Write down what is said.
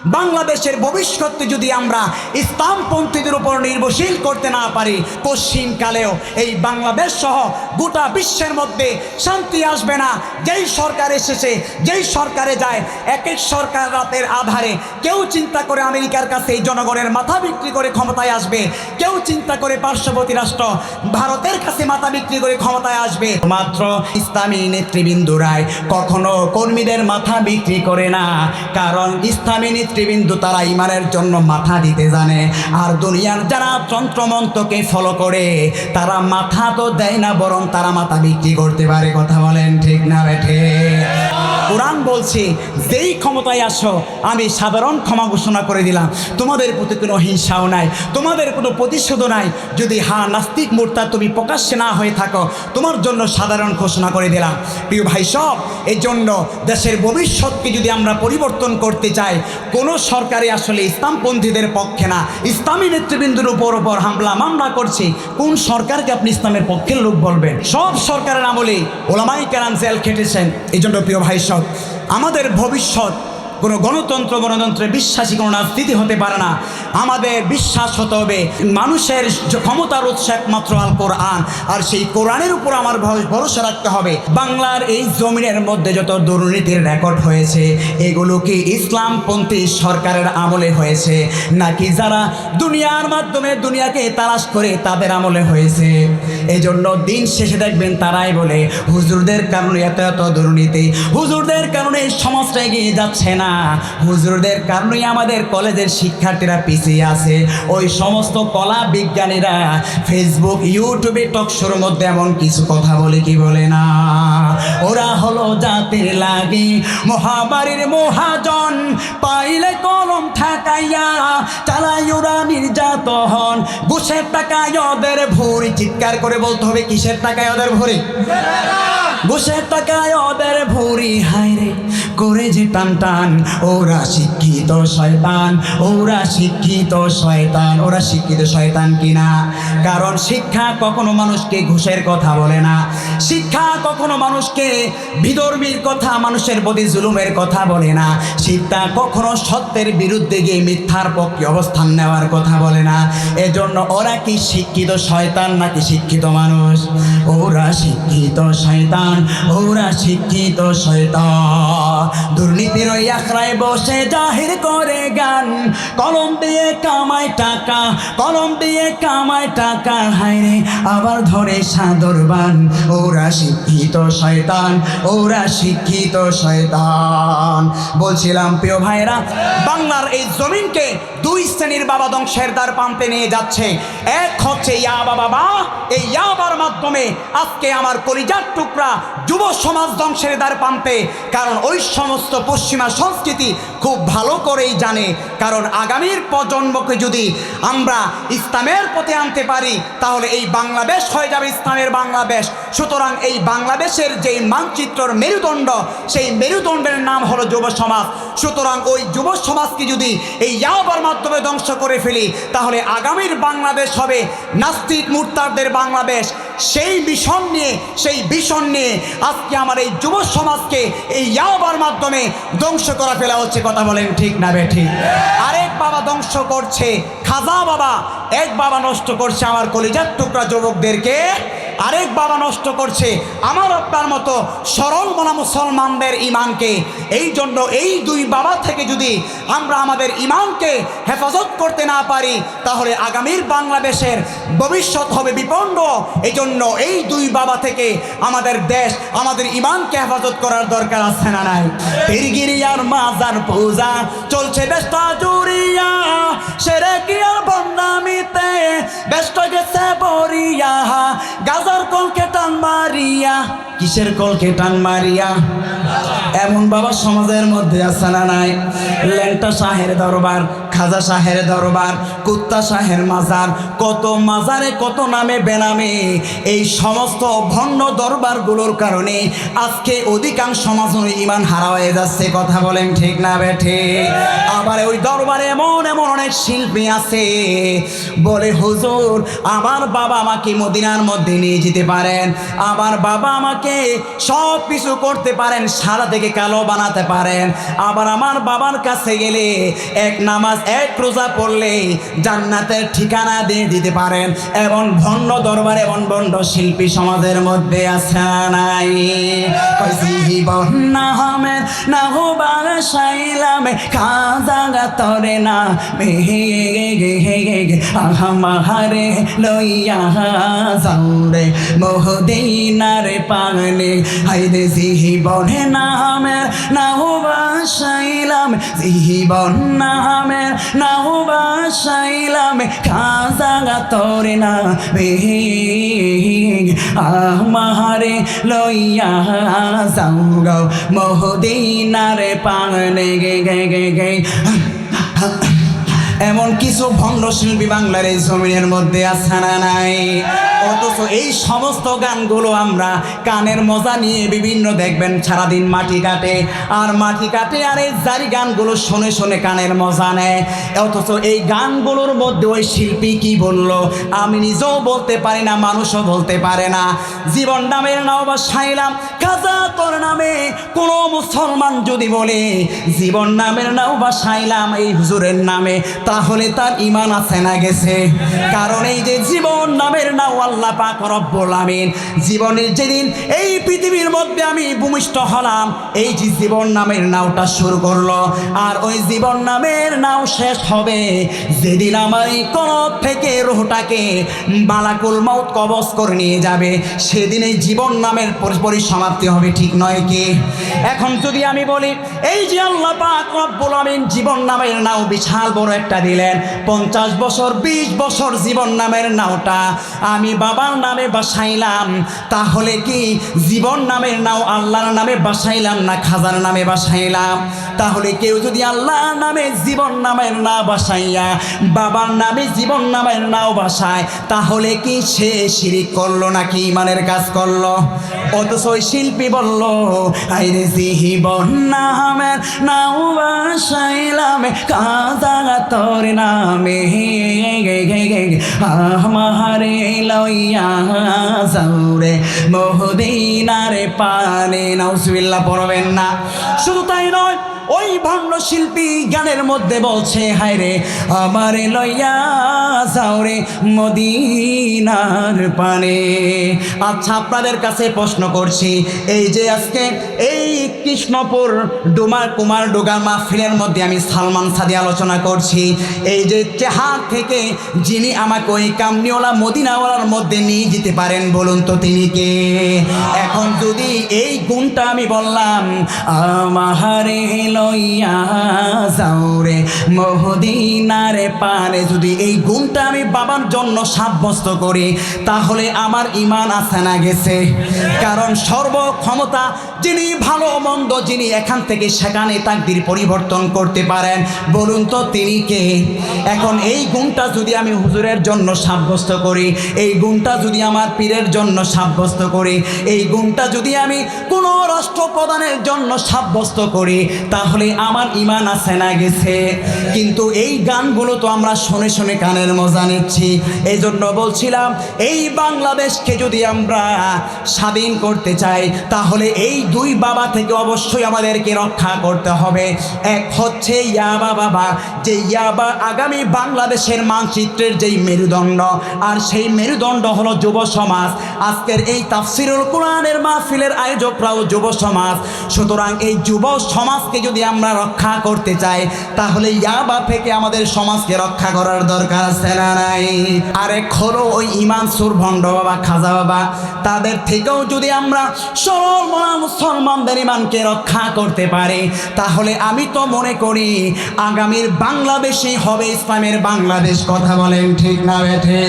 বাংলাদেশের ভবিষ্যৎকে যদি আমরা ইসলামপন্থীদের উপর নির্ভরশীল করতে না পারি, পশ্চিমকালেও এই বাংলাদেশ সহ গোটা বিশ্বের মধ্যে শান্তি আসবে না। যেই সরকার এসেছে, যেই সরকারে যায়, এক এক সরকার রাতের আধারে কেউ চিন্তা করে আমেরিকার কাছে এই জনগণের মাথা বিক্রি করে ক্ষমতায় আসবে। কেউ চিন্তা করে পার্শ্ববর্তী রাষ্ট্র ভারতের কাছে মাথা বিক্রি করে ক্ষমতায় আসবে। মাত্র ইসলামী নেতৃবৃন্দুরাই কখনো কর্মীদের মাথা বিক্রি করে না, কারণ ইসলামী নেতৃবৃন্দ তারা ইমানের জন্য মাথা দিতে জানে। আর দুনিয়ার যারা তন্ত্রমন্ত্রকে ফলো করে, তারা মাথা তো দেয় না, বরং তারা মাথা বিক্রি করতে পারে, কথা বলেন ঠিক না বেঠে? কোরআন বলছে, যেই ক্ষমতায় আসো, আমি সাধারণ ক্ষমা ঘোষণা করে দিলাম। তোমাদের প্রতি কোনো হিংসাও নাই, তোমাদের কোনো প্রতিশোধও নাই। যদি হা নাস্তিক মূর্তা তুমি প্রকাশ্যে না হয়ে থাকো, তোমার জন্য সাধারণ ঘোষণা করে দিলাম। প্রিয় ভাই সব এই জন্য দেশের ভবিষ্যৎকে যদি আমরা পরিবর্তন করতে চাই কোনো সরকারই আসলে ইসলামপন্থীদের পক্ষে না। ইসলামী নেতৃবৃন্দুর উপর ওপর হামলা, মামলা করছে। কোন সরকারকে আপনি ইসলামের পক্ষের লোক বলবেন? সব সরকারের আমলে ওলামাই কেরান জেল খেটেছেন। এই জন্য প্রিয় ভাই সব, আমাদের ভবিষ্যৎ কোনো গণতন্ত্র গণতন্ত্রে বিশ্বাসী কোনো রাজনীতি হতে পারে না। আমাদের বিশ্বাস হতে হবে। মানুষের ক্ষমতার উৎস একমাত্র আল কোরআন। আর সেই কোরআনের উপর আমার ভরসা রাখতে হবে। বাংলার এই জমিনের মধ্যে যত দুর্নীতির রেকর্ড হয়েছে, এগুলো কি ইসলামপন্থী সরকারের আমলে হয়েছে? নাকি যারা দুনিয়ার মাধ্যমে দুনিয়াকে তালাশ করে তাদের আমলে হয়েছে? এই জন্য দিন শেষে দেখবেন তারাই বলে, হুজুরদের কারণে এত এত দুর্নীতি, হুজুরদের কারণে সমাজটা এগিয়ে যাচ্ছে না, হুজুরদের কারণেই আমাদের কলেজের শিক্ষার্থীরা পিছিয়ে আছে। ওই সমস্ত কলা বিজ্ঞানীরা ফেসবুক ইউটিউবে টকশোর মধ্যে এমন কিছু কথা বলে কি বলে না? ওরা হলো জাতির লাগে, মহামারীর মহাজন, পাইলে কলম ঠাকাইয়া চালাই ওরা নির্যাতন, ঘুষের টাকায় ওদের ভুরি চিৎকার করে বলতে হবে কিসের টাকায় ওদের ভরে? ঘুষের টাকায় ওদের ভরি হায় হায়রে। করে যে টান টান, ওরা শিক্ষিত শয়তান, ওরা শিক্ষিত শয়তান, ওরা শিক্ষিত শয়তান কিনা? কারণ শিক্ষা কখনো মানুষকে ঘুষের কথা বলে না। শিক্ষা কখনো মানুষকে বিধর্মীর কথা, মানুষের প্রতি জুলুমের কথা বলে না। শিক্ষা কখনো সত্যের বিরুদ্ধে গিয়ে মিথ্যার পক্ষে অবস্থান নেওয়ার কথা বলে না। এজন্য ওরা কি শিক্ষিত শয়তান নাকি শিক্ষিত মানুষ? ওরা শিক্ষিত শয়তান, ওরা শিক্ষিত শয়তান। দুর্নীতির ওই আখড়ায় বসে জাহির করে গান কলম দিয়ে কামায় টাকা, কলম দিয়ে কামায় টাকা, হায়রে, আবার ধরে সাদরবান ওরা শিক্ষিত শয়তান, ওরা শিক্ষিত শয়তান। বলছিলাম, প্রিয় ভাইরা বাংলার এই জমিনকে দুই শ্রেণির বাবা ধ্বংসের দ্বার পাম্পে নিয়ে যাচ্ছে। এক হচ্ছে ইয়া বাবা এই ইয়াবার মাধ্যমে আজকে আমার কলিজার টুকরা যুব সমাজ ধ্বংসের দ্বার পাম্পে। কারণ ওই সমস্ত পশ্চিমা সংস্কৃতি খুব ভালো করেই জানে। কারণ আগামীর প্রজন্মকে যদি আমরা ইসলামের পথে আনতে পারি, তাহলে এই বাংলাদেশ হয়ে যাবে ইসলামের বাংলাদেশ। সুতরাং এই বাংলাদেশের যেই মানচিত্রর মেরুদণ্ড, সেই মেরুদণ্ডের নাম হলো যুব সমাজ। সুতরাং ওই যুব সমাজকে যদি এই ইয়াবার মাধ্যমে ধ্বংস করে ফেলি, তাহলে আগামীর বাংলাদেশ হবে নাস্তিক মুরতারদের বাংলাদেশ। সেই ভীষণ নিয়ে, সেই ভীষণ নিয়ে আজকে আমার এই যুব সমাজকে এই ইয়াবার মাধ্যমে ধ্বংস করা ফেলা হচ্ছে, কথা বলেন ঠিক না বে ঠিক? আরেক বাবা ধ্বংস করছে, খাজা বাবা, এক বাবা নষ্ট করছে আমার কলিজার টুকরা যুবকদেরকে। আরেক বাবা নষ্ট করছে। আমার আপনার মতো সরল মনা মুসলমানদের ইমানকে এই জন্য এই দুই বাবা থেকে যদি আমরা আমাদের ইমানকে হেফাজত করতে না পারি, তাহলে আগামীর বাংলাদেশের ভবিষ্যৎ হবে বিপন্ন। এই জন্য এই দুই বাবা থেকে আমাদের দেশ, আমাদের ইমানকে হেফাজত করার দরকার আছে না নাই? পীরগিরিয়ার মাজার পূজা চলছে দেশটা জুড়িয়া সেরে কি আর বন্যামিতে ব্যস্ত গেছে বরিয়া। গাজার কলকে টান মারিয়া। কিসের কলকে টান মারিয়া? এমন বাবা সমাজের মধ্যে আছে না নাই? ল্যাংটা শাহের দরবার। খাজা শাহের দরবার, কুত্তা শাহের মাজার, কত মাজারে, কত নামে বেনামে। এই সমস্ত ভণ্ড দরবারগুলোর কারণে আজকে অধিকাংশ সমাজ ইমান হারা হয়ে যাচ্ছে, কথা বলেন ঠিক না বেঠে আবার ওই দরবারে এমন এমন অনেক শিল্পী আছে। বলে, হুজুর, আমার বাবা আমাকে মদিনার মধ্যে নিয়ে যেতে পারেন। আমার বাবা আমাকে সব কিছু করতে পারেন সারা থেকে কালো বানাতে পারেন। আবার আমার বাবার কাছে গেলে এক নামাজ এক রোজা পড়লে জান্নাতের ঠিকানা দিয়ে দিতে পারেন। এবং ভণ্ড দরবার এবং ভণ্ড শিল্পী সমাজের মধ্যে আছে নাই। জীবন না হমের গে গে পাগলে। হাইরে জীবনে নামের না হো বাসাইলাম জীবন নামের না হো বাসাইলাম কাজা তরে না মেহে আহমাহারে লইয়া যাও গো মোহদিনার পাগলে গে গে গে গে এমন কিছু ভণ্ড শিল্পী বাংলার এই জমিনের মধ্যে আছে না নাই? অথচ এই সমস্ত গানগুলো আমরা কানের মজা নিয়ে বিভিন্ন দেখবেন, সারাদিন মাটি কাটে। আর মাটি কাটে আর এই জারি গানগুলো শুনে শুনে কানের মজা নেয়। অথচ এই গানগুলোর মধ্যে ওই শিল্পী কি বলল? আমি নিজেও বলতে পারি না, মানুষও বলতে পারে না। জীবন নামের নাও বা সাইলাম খাজা তোর নামে কোনো মুসলমান যদি বলে, জীবন নামের নাও বা সাইলাম এই হুজুরের নামে। তাহলে তার ইমান আছে না গেছে। কারণ এই যে জীবন নামের নাও আল্লাহ পাক রব্বুল আমিন। জীবনের যেদিন এই পৃথিবীর মধ্যে আমি ভূমিষ্ঠ হলাম, এই যে জীবন নামের নাওটা শুরু করল। আর ওই জীবন নামের নাও শেষ হবে যেদিন আমার এই কলব থেকে রুহটাকে মালাকুল মাউত কবজ করে নিয়ে যাবে। সেদিন এই জীবন নামের পরি- পরিসমাপ্তি হবে, ঠিক নয় কি? এখন যদি আমি বলি, এই যে আল্লাহ পাক রব্বুল আমিন জীবন নামের নাও বিশাল বড় একটা দিলেন। পঞ্চাশ বছর, বিশ বছর জীবন নামের নাওটা আমি বাবার নামে বাসাইলাম। তাহলে কি জীবন নামের নাও আল্লাহর নামে বাসাইলাম না খাজার নামে বাসাইলাম? তাহলে কেউ যদি আল্লাহ নামে জীবন নামের না বাসাইয়া, বাবার নামে জীবন নামের নাও বাসায়, তাহলে কি সে শিরিক করল নাকি ইমানের কাজ করল? অথচ ওই শিল্পী বলল, আইরে জীবন নামের নাও বাসাইলাম, কাজা তোর নামে আমারে লইয়া যাওরে মোহদিনারে পানে। নাউজুবিল্লাহ, পড়বেন না। শুধু তাই নয় ওই ভণ্ড শিল্পী গানের মধ্যে বলছে হায় রে আমারে লইয়া যাওরে মদিনার পানে। আচ্ছা আপনাদের কাছে প্রশ্ন করছি, এই যে আজকে এই কৃষ্ণপুর ডুমার কুমার ডুগার মাহফিলের মধ্যে আমি সালমান সাদি আলোচনা করছি, এই যে চেহার থেকে যিনি আমাকে ওই কামনিওয়ালা, মদিনাওয়ালার মধ্যে নিয়ে যেতে পারেন, বলুন তো তিনি কে? এখন যদি এই গুণটা আমি বললাম, আমারে লইয়া যাওরে মহদিনারে পারে যদি এই গুণটা আমি বাবার জন্য সাব্যস্ত করি, তাহলে আমার ইমান আছে না গেছে। কারণ সর্বক্ষমতা যিনি ভালো মন্দ যিনি এখান থেকে সেখানে তাকদির পরিবর্তন করতে পারেন। বলুন তো তিনি কে? এখন এই গুণটা যদি আমি হুজুরের জন্য সাব্যস্ত করি, এই গুণটা যদি আমার পীরের জন্য সাব্যস্ত করি, এই গুণটা যদি আমি কোনো রাষ্ট্রপ্রধানের জন্য সাব্যস্ত করি তাহলে আমার ইমান আছে না গেছে। কিন্তু এই গানগুলো তো আমরা শুনে শুনে কানের মজা নিচ্ছি। এই জন্য বলছিলাম, এই বাংলাদেশকে যদি আমরা স্বাধীন করতে চাই, তাহলে এই দুই বাবা থেকে অবশ্যই আমাদেরকে রক্ষা করতে হবে। এক হচ্ছে ইয়াবা বাবা যে ইয়াবা আগামী বাংলাদেশের মানচিত্রের যেই মেরুদণ্ড, আর সেই মেরুদণ্ড হলো যুব সমাজ। আজকের এই তাফসিরুল কোরআনের মাহফিলের আয়োজকরাও যুব সমাজ। সুতরাং এই যুব সমাজকে যদি আমরা রক্ষা করতে চাই, তাহলে ইয়াবা থেকে আমাদের সমাজকে রক্ষা করার দরকার আছে না নাই? আরেক হলো ওই ইমান সুর ভণ্ড বাবা, খাজা বাবা। তাদের থেকেও যদি আমরা সরল মনা মুসলমানদের ইমানকে রক্ষা করতে পারি, তাহলে আমি তো মনে করি আগামীর বাংলাদেশই হবে ইসলামের বাংলাদেশ। কথা বলেন ঠিক না বেঠে